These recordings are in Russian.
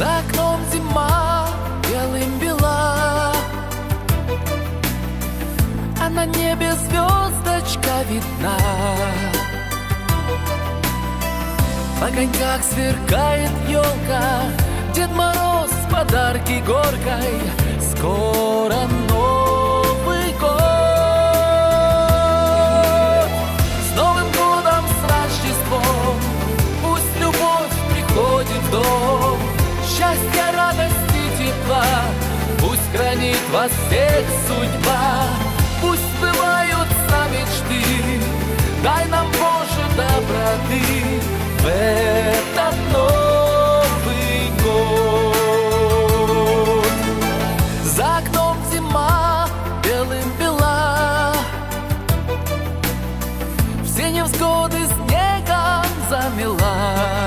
За окном зима белым бела. А на небе звездочка видна. В огоньках сверкает елка Дед Мороз подарки горкой Скоро тепла, Пусть хранит вас всех судьба, Пусть сбываются мечты, Дай нам, Боже, доброты в этот Новый год. За окном зима белым бела, Все невзгоды снегом замела.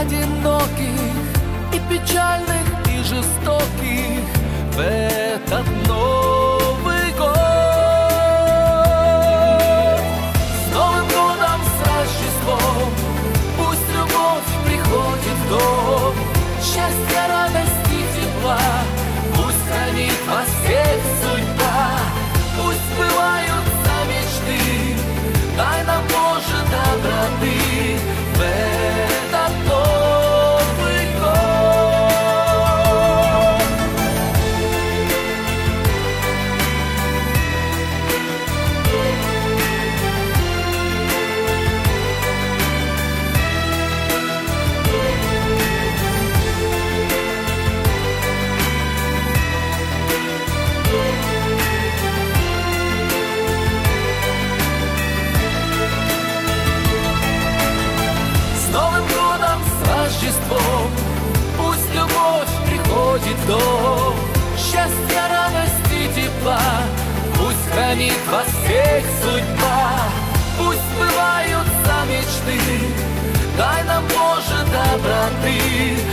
Одиноких и печальных, и жестоких. В этот Новый приходит дом. Счастья, радости, тепла Пусть хранит вас всех судьба. Пусть сбываются мечты Дай нам, Боже, доброты.